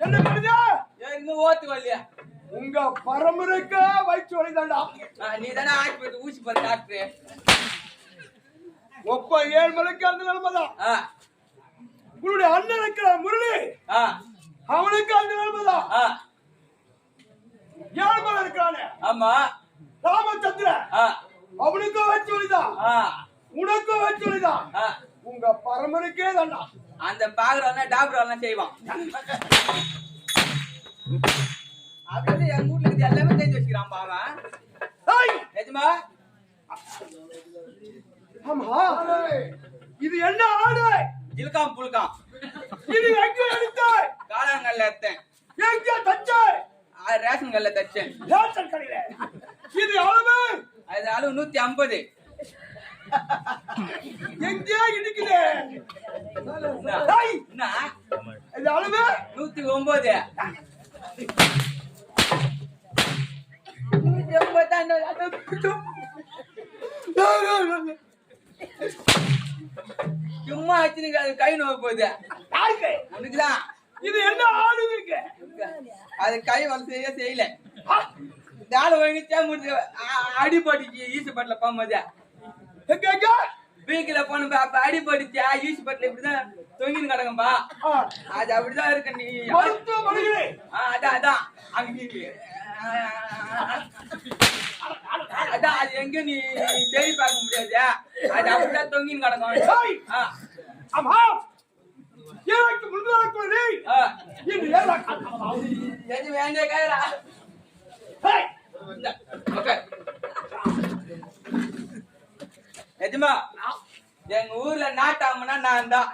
என்ன பண்ணுது? ஓத்து உங்க பரம்பரைக்கு வயிற்று வலிதாண்டா நீ தானே ஆஸ்பத்திரி ஊசி போற டாக்டர். ஒப்ப ஏழு மணிக்கு அந்த நிலைமைதான் உன்னுடைய அண்ணன் இருக்கிற முரளி அவனுக்கு அந்த நிலைமைதான் ஏழு மலை இருக்கிறானே. ஆமா. அவனுக்கும் வலிதான் ஆ. உங்க பரம்பரைக்கே தாண்டா. அந்த பாக்குறவன டாக்டர் எல்லாம் செய்வான். அப்படி எங்க வீட்டுல இது எல்லாமே தெரிஞ்சு வச்சுக்கிறான் பாவன் நிஜமா? ஆமா. இது என்ன ஆடு? இழுக்காம் புழுக்காம் இது எங்க எடுத்தாய் காளாங்கல்ல எடுத்தேன். எங்க தச்சாய் ரேஷன் கல்ல தச்சேன். ரேஷன் கடையில. இது அளவு அது அளவு நூத்தி ஐம்பது. எங்கே இடிக்குது? இது அளவு நூத்தி ஒன்பது. நூத்தி சும்மா வச்சுனுங்க அது கை நோய் போகுது. உனக்குதான். இது என்ன இருக்கு அது கை வளர்த்தையே செய்யல. ஆளு வாங்கிச்சா முடிஞ்சு அடிபட்டுச்சு ஈசுப்பட்டில போகும்போது. வீக்கில போன அப்ப அடிபட்டுச்சா ஈசுப்பட்டில இப்படிதான் தொங்கின்னு கிடக்கும்பா. அது அப்படிதான் இருக்கு நீ. அதான் அதான். அங்க நீ அதான் அது எங்க நீ தேடி பார்க்க முடியாது. அது அப்படிதான் தொங்கின்னு கிடக்கும். ஆமா. எனக்கு காரணமா எது வேண்டிய கைரா? ஓகே எஜமா எங்க ஊர்ல நாட்டாமனா நான் தான்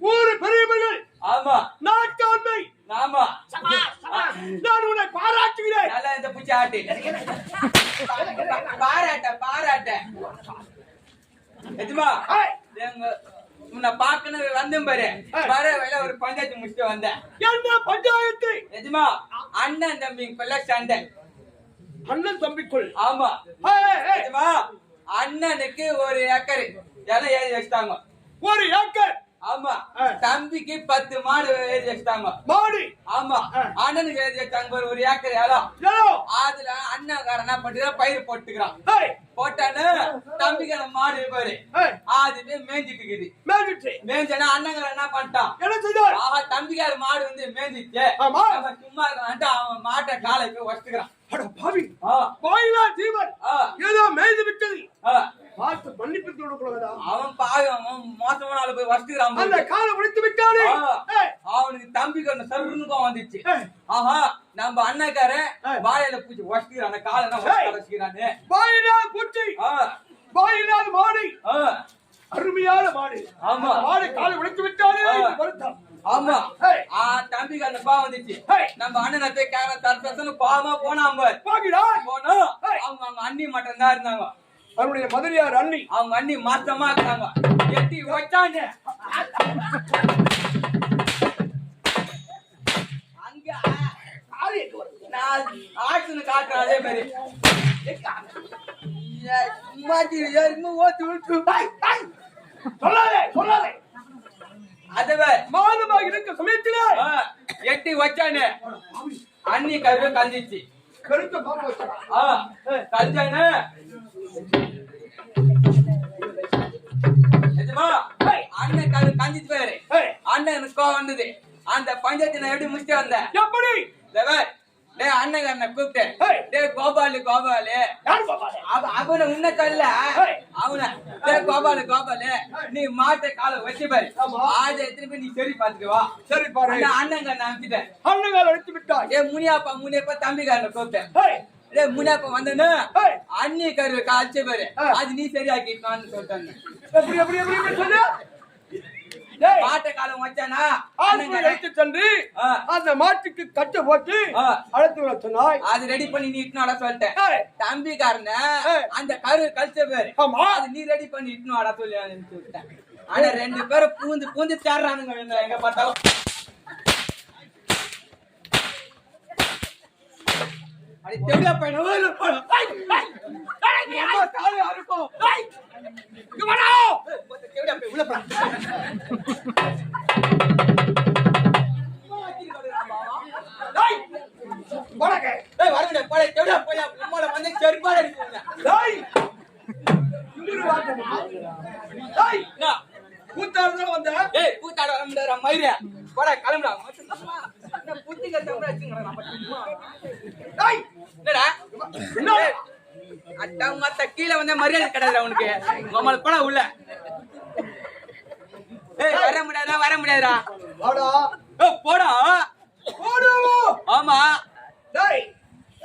ஊரு பெரியவர்கள் ஆமா. நாட்டாண்மை. ஆமா. நான் உன்னை பாராட்டுகிறேன். நல்லா இந்த பூச்சி ஆட்டி. பாராட்ட பாராட்ட. எஜமா ஹாய் எங்க உன்னை பார்க்கணும் வந்தேன் பாரு. வர வேலை ஒரு பஞ்சாயத்து முடிச்சுட்டு வந்தேன். என்ன பஞ்சாயத்து? எஜமா அண்ணன் தம்பிக்குள்ள சண்டை. அண்ணன் தம்பிக்குள். ஆமா. எஜமா அண்ணனுக்கு ஒரு ஏக்கர். இடம் எழுதி வச்சுட்டாங்க. ஒரு ஏக்கர். ஆமா. தம்பிக்கு பத்து மாடு எழுதி வச்சிட்டாங்க. மாடி. ஆமா. அண்ணனுக்கு எழுதி பாரு ஒரு ஏக்கர் இடம் ஏலோ அதுல என்ன பண்ணிக்கிறான் பயிர் போட்டுக்கிறான். போட்டானு தம்பிக்கார மாடு பாரு. ஹாய் அதுவே மேய்ஞ்சிட்டு இருக்குது மேஜிட்ரி மேய்ஞ்சனா அண்ணங்காரன் என்ன பண்ணிட்டான் ஆஹா தம்பிக்கார மாடு வந்து. அவன் சும்மா இருக்கான்ட்டு அவன் மாட்டை காலை போய் வச்சுக்கிறான் பாவி. ஆ. பாயிலா ஜீவன். ஏதோ மேய்ந்து விட்டது. பார்த்து மன்னிப்பு கொடுக்கக்கூடாதா அவன் பாவி அவன் மோசமான ஆளு போய் வச்சுக்கிறான் அந்த. காலை முடித்து விட்டானே. அவனுக்கு தம்பிக்கு ஒண்ணு சருனுக்கும் வந்துச்சு. ஏய், ஆஹா நம்ம அண்ணக்காரன் ஏய். வாயில பூச்சி வச்சுக்கிறான் அந்த காலை பாயிலா குச்சி ஆ. பாயிலாத மாடு. அருமையான மாடு. ஆமா. மாடு காலை முடித்து. இது வருத்தம். ஆமா. ஆ தம்பிக்கு அந்த பாவம் வந்துச்சு. நம்ம அண்ணனை போய் கேட்க தரசன்னு பாவமா போனோம் ஏய். அவங்க அவங்க அண்ணி மட்டும் தான் இருந்தாங்க. அவருடைய மதுரையார் அண்ணி. அவங்க அண்ணி மாசமா இருந்தாங்க எட்டி வச்சாங்க அங்க நான் ஆக்ஷன் காட்டுறேன் அதே மாதிரி. எட்டி வச்சானே அண்ணி கருவே கஞ்சிச்சு கருத்த பாப்பா அண்ணன் கரு அண்ணன் எனக்கு கோவம் வந்தது. அந்த பஞ்சாயத்து நான் எப்படி முடிச்சுட்டு வந்தேன்? எப்படி? டேய், டேய் அண்ணன் அண்ணன் கூப்பிட்டேன். டேய் கோபாலு அவனை உன்ன ஏய். அவன டேய் கோபாலு கோபாலு. நீ மாட்டை காலை வச்சு பாரு. ஆஜ திருப்பி நீ சரி பாத்துட்டு வா. சரி பாரு. அண்ணங்க நான் அனுப்பிட்டேன். அண்ணங்கால் எடுத்து விட்டாய். ஏ முனியாப்பா முனியப்பா தம்பிக்காரனை கூப்பிட்டேன். ஏய், டேய் முனியாப்பா வந்தனு. அண்ணி கரு காய்ச்சி பாரு. அது நீ சரியாக்கிட்டான்னு சொல்லிட்டாங்க. எப்படி எப்படி எப்படி சொல்லு. மாட்டை காலம் வச்சானா? ஆஸ்பத்திரி எடுத்து சென்று ஆ. அந்த மாட்டுக்கு கட்டு போட்டு. அழைத்து வர சொன்னாய். அது ரெடி பண்ணி நீ இட்டுனு வாடா சொல்லிட்டேன். தம்பிக்காரன. அந்த கரு கழிச்ச பேரு. ஆமா. அது நீ ரெடி பண்ணி இட்டுனு வாடா சொல்லி விட்டேன் ஆனா ரெண்டு பேரும் பூந்து பூந்து தேடுறானுங்க. என்ன எங்க பார்த்தாலும். அடி தெவிடா பையன் ஓடு போடு. அம்மா காலு அறுக்கும். இங்க வாடா. ஏய், மொத்த தெவிடா பையன் உள்ள போடா. டேய், வாடாங்க. ஏய், வரவிட, போடா, தெவிடா பையன். உம்மால வந்து செருப்பால அடிக்குதுங்க. டேய், இங்கிட்டு வாடா. டேய், என்ன? கூத்தாடுதான் வந்த ஏய், கூத்தாட வர முடியாதுடா, மயிரே. போடா, கிளம்புடா. என்ன புத்தி கெட்டவனா வச்சுக்கிறேன் நம்ம சும்மா. டேய், என்னடா? என்ன? அட்டா மத்த கீழே வந்த மரியாதை கிடையாது அவனுக்கு நம்மள போடா உள்ள. ஏய் வர முடியாதா வர முடியாதுடா. வாடா. ஏய் போடா. ஓடுவோ. ஆமா. டேய்,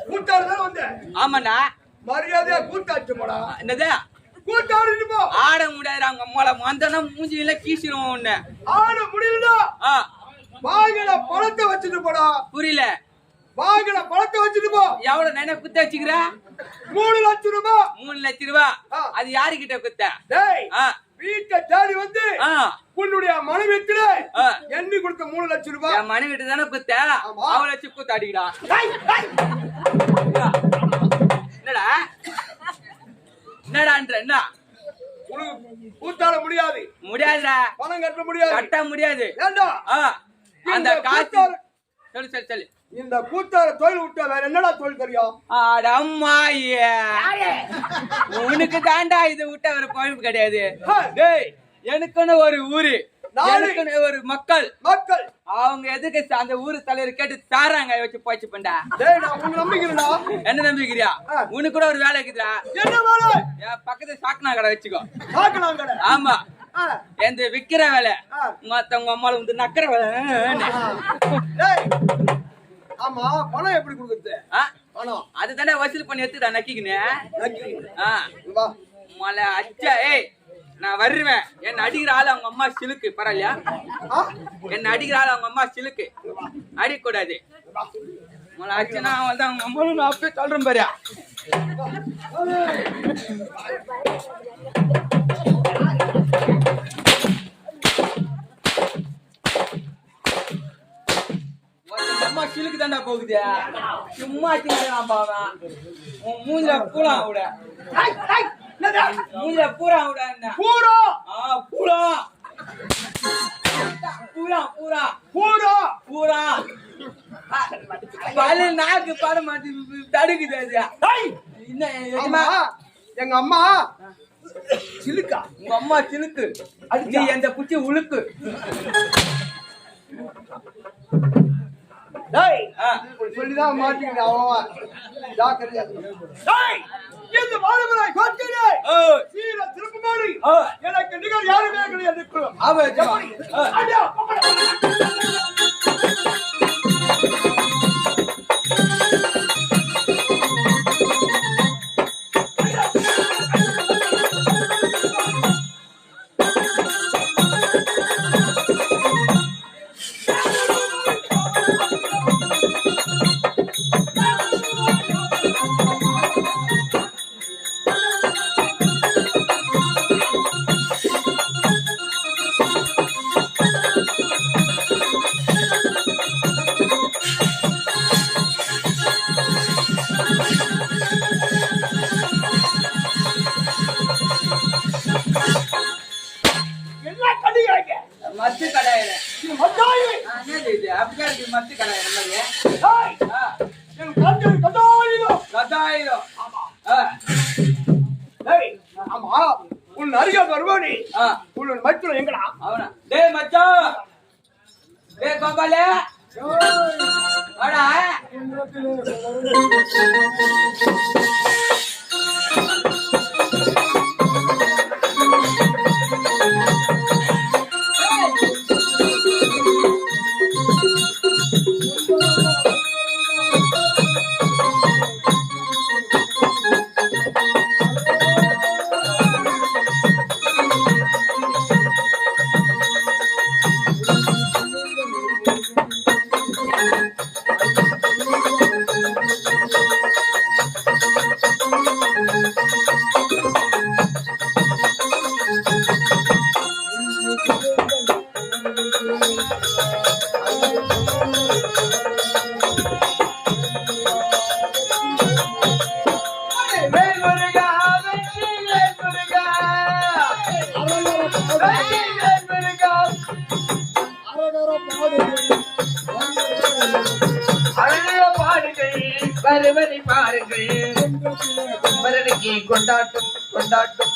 கூத்தாடுதான் வந்த? ஆமாண்ணா மரியாதையா கூத்தாச்சு போடா என்னது? கூத்தாடு போ. ஆட முடியாதுடா அவங்க அம்மால. வந்தனா மூஞ்சில கீசிடுவோம் உன்னை. ஆட முடியல ஆ. வாங்கின பழத்தை வச்சுட்டு போடா. புரியல. வாங்கின பழத்தை வச்சுட்டு போ. எவ்வளவு நினை குத்த வச்சுக்கிற? மூணு லட்சம் ரூபாய் மூணு லட்ச ரூபா? ஆ. அது யாருகிட்ட குத்த? வீட்டை தேடி வந்து உன்னுடைய மனைவிக்கு ஆ. எண்ணி கொடுத்த மூணு லட்சம் ரூபாய் என் மனைவி கிட்ட தானே குத்த. அவளை வச்சு குத்த அடிக்கிறா. என்னடா? என்னடான்ற என்ன? கூத்தாட முடியாது. முடியாதுடா. பணம் கட்ட முடியாது. கட்ட முடியாது. அந்த காசு சொல்லு சொல்லு சொல்லு. இந்த கூத்தாட தொழில் விட்டா வேற என்னடா தொழில் தெரியும்? அட அம்மாயே உனக்கு தாண்டா இது விட்ட ஒரு குழம்பு கிடையாது. டேய். எனக்குன்னு ஒரு ஊரு. எனக்குன்னு ஒரு மக்கள். மக்கள். அவங்க எதுக்கு அந்த ஊரு தலைவர் கேட்டு தாராங்க வச்சு போச்சு பண்ணா என்ன நம்பிக்கிறியா. உனக்கு கூட ஒரு வேலை இருக்குதுடா. என்ன பக்கத்து சாக்கனா கடை வச்சுக்கோ. ஆமா. எந்த விக்கிற வேலை. மத்தவங்க அம்மால வந்து நக்கிற வேலை. ஆமா பணம் எப்படி கொடுக்குறது? ஆ, பணம். அது தானே வசூல் பண்ணி எடுத்துடா நக்கிக்கின்னு. நன்றி. ஆ. வா. மலை அச்சா ஏய் நான் வருவேன். என்ன அடிக்கிற ஆள் அவங்க அம்மா சிலுக்கு பரவாயில்லையா? என்ன அடிக்கிற ஆள் அவங்க அம்மா சிலுக்கு. அடிக்கூடாது மலை அச்சனா வந்து அவங்க அம்மாவும் நான் அப்பயே சொல்றேன் பாரியா சிலுக்கு தாண்டா போகுது. சும்மா திங்கிறான் பாவன். உன் மூஞ்சில பூரா விட? மூஞ்சில பூரா விட என்ன? பூரா? ஆ பூரா. பூரா பூரா. பூரா? பூரா. பல நாக்கு பாட மாட்டேங்குது தடுக்குது அது. என்ன எங்க அம்மா சிலுக்கா. உங்க அம்மா சிலுக்கு. நீ எந்த குச்சி உழுக்கு? டேய். சொல்லிதான் மாட்டீங்க அவன் ஜாக்கிரதையா. டேய். இந்த மாணவராய் காட்டினே ஓ, சீர திருப்பமாடி ஓ, எனக்கு நிகர் யாருமே கிடையாது எஜமா. ஆ. அடியா வருவானி ஆ, உன் மைத்துன எங்கடா? அவனா. டேய் மச்சான். டேய் கோபாலே. வாடா. கொண்டாட்டம் கொண்டாட்டம்.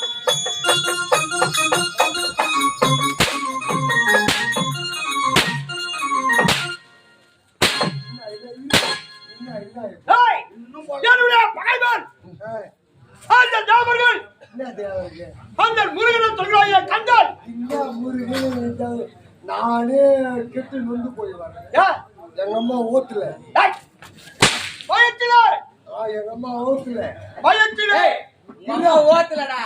என்னுடைய பகைவன். அந்த தேவர்கள் அந்த முருகனை சொல்றாய கண்டால். முருகன் நானே கெட்டு நொந்து போய் வரேன் ஏ, எங்க அம்மா ஓத்துல. ஏய், பயத்திலே. ஆ, எங்க அம்மா ஓத்துல. பயத்திலே. ஓத்துலடா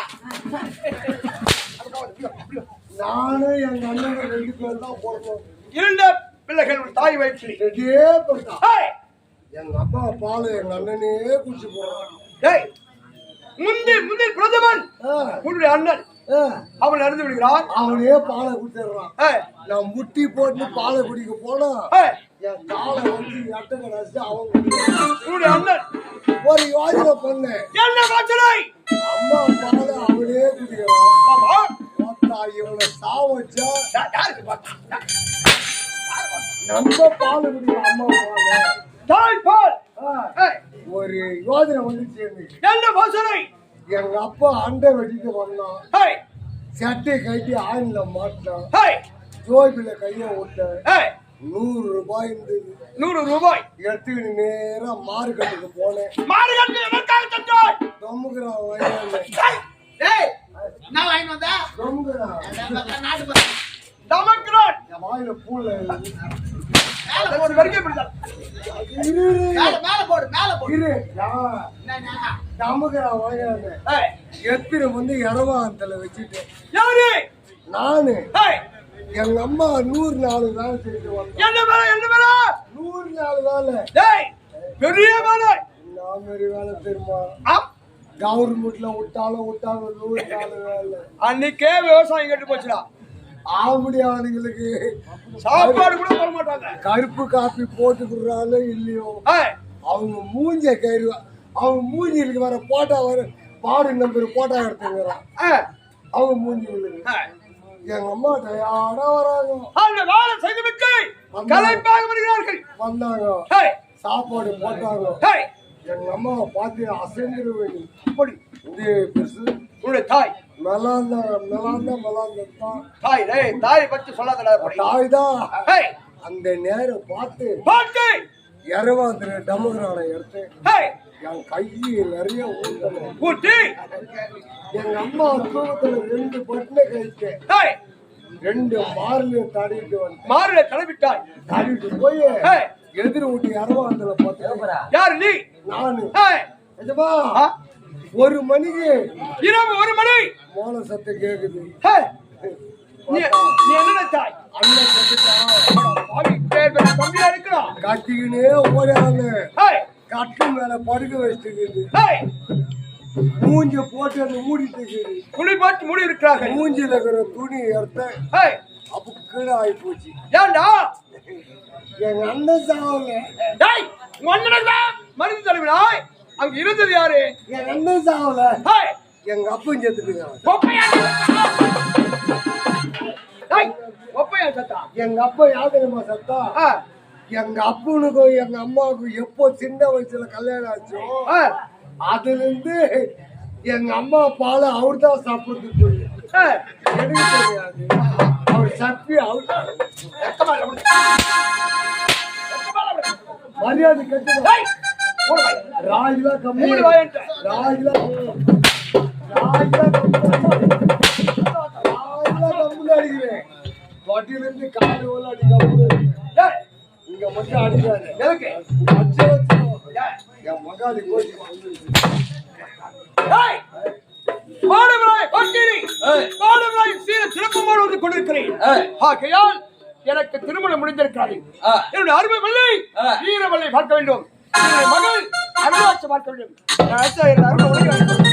நானும் எங்க அண்ணன் ரெண்டு பேர் தான் போடணும். இருந்த பிள்ளைகள் ஒரு தாய் வயிற்றில். ரெண்டே எங்க அப்பா பால் எங்க அண்ணனே குடிச்சு போறான் ஏய், முந்தி முந்தி பிரதமன். உன்னுடைய அண்ணன். அவன் அறிந்து விடுகிறான். அவனே பாலை குடிச்சிடுறான் நான் முட்டி போட்டு பாலை குடிக்க போனா என் காலை வந்து எட்டை கடாச்சு அவன் அண்ணன். ஒரு யோஜனை பண்ணேன் என்ன வாசனை அம்மா பாலை அவனே குடிக்கிறான். பார்த்தா இவனை சாவச்சா? நம்ம பால் குடிக்கிறோம் அம்மா பாலை தாய் பால். ஒரு யோஜனை வந்துச்சு என்ன வாசனை எங்க அப்பா அண்டை வெட்டிட்டு வந்தான். சட்டை கட்டி ஆயில மாட்டான் ஜோபில கைய விட்டேன். ஏய், நூறு ரூபாய் இருந்தது நூறு ரூபாய். எடுத்துக்கிட்டு நேரா மார்க்கெட்டுக்கு போனேன். மாடுகளுக்கு எதற்காக ஏய், நான் வாங்கி வந்தா? நாட்டு வாயில பூல ஒரு வரிக்கை பிடித்தார் இரு. மேல போடு மேல போடு. எத்திர வந்து இரவாந்தல வச்சுட்டு. யாரு? நானு. எங்க அம்மா நூறு நாலு வேலை செஞ்சு என்ன வேலை என்ன வேலை? நூறு நாலு வேலை. டேய் பெரிய வேலை. நான் மாரி வேலை தெரியுமா? கவர்மெண்ட்ல விட்டாலும் விட்டாலும் நூறு நாலு வேலை. அன்னைக்கே விவசாயம் கெட்டு போச்சுடா. ஆம்படியானுங்களுக்கு சாப்பாடு கூட போட மாட்டாங்க. கருப்பு காப்பி போட்டு கொடுறாங்களோ இல்லையோ? அவங்க மூஞ்ச கறி அவங்க மூஞ்சிகளுக்கு வர போட்டா வர பாடு நம்பர் போட்டா எடுத்துக்கிறான் ஏய், அவங்க மூஞ்சிகளுக்கு. எங்க அம்மா டயாடா வராங்க. அந்த வேலை செய்துவிட்டு கலைப்பாக வருகிறார்கள். வந்தாங்க. சாப்பாடு போட்டாங்க. எங்க அம்மாவை பார்த்து அசைந்துருவேன் அப்படி. இது பெருசு. உன்னுடைய தாய். மெலாந்த மெலாந்த மெலாந்த தான் தாய் டேய் தாயை பத்தி சொல்லாதடா அப்படி. தாய் தான் அந்த நேரம் பார்த்து பாட்டு இரவாந்திர டமுகிறான எடுத்து ஏய், என் கையை நிறைய ஊட்டணும் ஊட்டி. எங்க அம்மா தூக்கத்துல ரெண்டு பட்டின கழிச்சு ஏய், ரெண்டு மார்லையும் தடிட்டு வந்து மாறுல தலைவிட்டாய் தடிட்டு போய் எதிர் வீட்டு இரவாந்திர பார்த்து யாரு நீ? நானு. ஆ, ஒரு மணிக்கு இரவு ஒரு மணி. மோன சத்தம் கேக்குது. என்ன தாய்? அண்ணன் தம்பியா இருக்கிறான் கட்டிக்கினே ஓடாம ஏய், கட்டு மேல படுக்க வச்சுக்குது மூஞ்ச போட்டு அந்த மூடிட்டு இருக்குது. போட்டு மூடி இருக்கிறார்கள். மூஞ்சில இருக்கிற துணி எடுத்த அப்ப கீழே ஆகி போச்சு. ஏன்டா எங்க அண்ணன் சாவல தான் மருந்து தருவினாய் அங்க இருந்தது யாரு? எங்க அண்ணன் சாவல. எங்க அப்பன் செத்துட்டுங்க ஒப்பையா? டேய், ஒப்பையா சத்தா? எங்க அப்பா யாத்திரமா சத்தா? எங்க அப்பனுக்கும் எங்க அம்மாவுக்கும் எப்போ சின்ன வயசுல கல்யாணம் ஆச்சோ அதுல இருந்து எங்க அம்மா பாலை அவர் தான் சாப்பிடுறதுக்கு ஏய், எனக்கு தெரியாது. அவர் சப்பி அவர்? மரியாதை கட்டு. ராஜிலா கம்மி. ராஜிலா ராஜிலா கம்மி. ராஜிலா கம்மி. அடிக்கிறேன் தொட்டில இருந்து காலு உள்ள அடிக்க டேய், இங்க மட்டும் அடிக்காது. வச்சு ஏய், என் மகாதி கோச்சி எனக்கு திருமணம் முடிந்திருக்கிறது ஆ. என்னுடைய அருமை வள்ளி ஆ. வீரவள்ளி பார்க்க வேண்டும். மகள் அருளாட்சி பார்க்க வேண்டும்